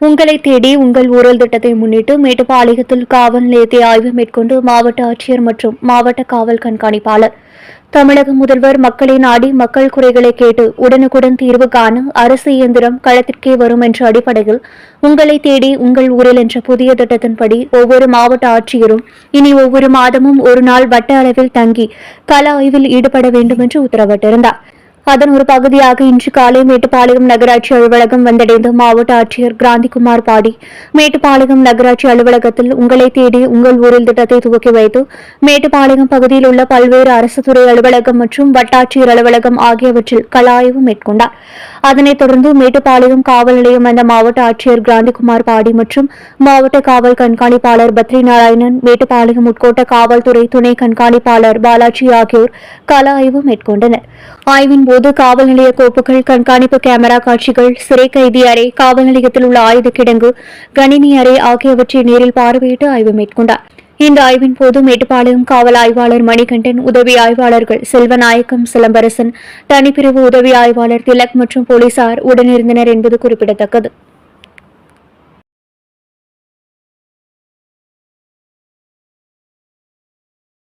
உங்களை தேடி உங்கள் ஊழல் திட்டத்தை முன்னிட்டு மேட்டுப்பாளையத்தில் காவல் நிலையத்தை ஆய்வு மேற்கொண்டு மாவட்ட ஆட்சியர் மற்றும் மாவட்ட காவல் கண்காணிப்பாளர் தமிழக முதல்வர் மக்களை நாடி மக்கள் குறைகளை கேட்டு உடனுக்குடன் தீர்வு காண அரசு இயந்திரம் களத்திற்கே வரும் என்ற அடிப்படையில் உங்களை தேடி உங்கள் ஊரில் என்ற புதிய திட்டத்தின்படி ஒவ்வொரு மாவட்ட ஆட்சியரும் இனி ஒவ்வொரு மாதமும் ஒரு நாள் வட்ட அளவில் தங்கி கள ஆய்வில் ஈடுபட வேண்டும் என்று உத்தரவிட்டிருந்தார். அதன் ஒரு பகுதியாக இன்று காலை மேட்டுப்பாளையம் நகராட்சி அலுவலகம் வந்தடைந்த மாவட்ட ஆட்சியர் கிராந்திகுமார் பாடி. மேட்டுப்பாளையம் நகராட்சி அலுவலகத்தில் உங்களை தேடி உங்கள் ஊரில் திட்டத்தை துவக்கி வைத்து மேட்டுப்பாளையம் பகுதியில் உள்ள பல்வேறு அரசு துறை அலுவலகம் மற்றும் வட்டாட்சியர் அலுவலகம் ஆகியவற்றில் கலாய்வு மேற்கொண்டார். அதனைத் தொடர்ந்து மேட்டுப்பாளையம் காவல் நிலையம் வந்த மாவட்ட ஆட்சியர் கிராந்திகுமார் பாடி மற்றும் மாவட்ட காவல் கண்காணிப்பாளர் பத்ரி நாராயணன் மேட்டுப்பாளையம் உட்கோட்ட காவல்துறை துணை கண்காணிப்பாளர் பாலாஜி ஆகியோர் கள ஆய்வு மேற்கொண்டனர். ஆய்வின் போது காவல் நிலைய கோப்புகள் கண்காணிப்பு கேமரா காட்சிகள் சிறை கைதி அறை காவல் நிலையத்தில் உள்ள ஆயுத கிடங்கு கணினி அறை ஆகியவற்றை நேரில் பார்வையிட்டு ஆய்வு மேற்கொண்டார். இந்த ஆய்வின் போது மேட்டுப்பாளையம் காவல் ஆய்வாளர் மணிகண்டன் உதவி ஆய்வாளர்கள் செல்வநாயக்கம் சிலம்பரசன் தனிப்பிரிவு உதவி ஆய்வாளர் திலக் மற்றும் போலீசார் உடனிருந்தனர் என்பது குறிப்பிடத்தக்கது.